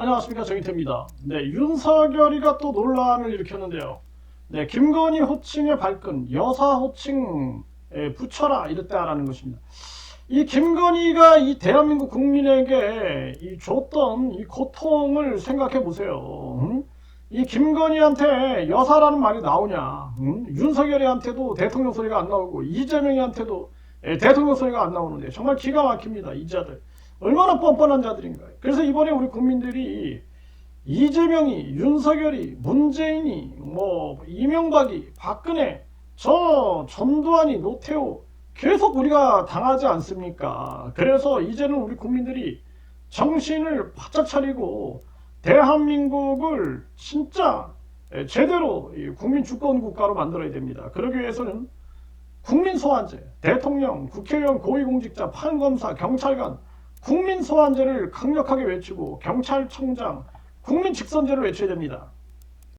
안녕하십니까 정인태입니다. 네, 윤석열이가 또 논란을 일으켰는데요. 네, 김건희 호칭의 발끈, 여사 호칭에 붙여라 이랬다라는 것입니다. 이 김건희가 이 대한민국 국민에게 이 줬던 이 고통을 생각해 보세요. 응? 이 김건희한테 여사라는 말이 나오냐? 응? 윤석열이한테도 대통령 소리가 안 나오고 이재명이한테도 예, 대통령 소리가 안 나오는데 정말 기가 막힙니다. 이 자들. 얼마나 뻔뻔한 자들인가요? 그래서 이번에 우리 국민들이 이재명이, 윤석열이, 문재인이, 뭐 이명박이, 박근혜, 저 전두환이, 노태우 계속 우리가 당하지 않습니까? 그래서 이제는 우리 국민들이 정신을 바짝 차리고 대한민국을 진짜 제대로 이 국민 주권 국가로 만들어야 됩니다. 그러기 위해서는 국민 소환제, 대통령, 국회의원, 고위공직자, 판검사, 경찰관 국민 소환제를 강력하게 외치고 경찰청장 국민 직선제를 외쳐야 됩니다.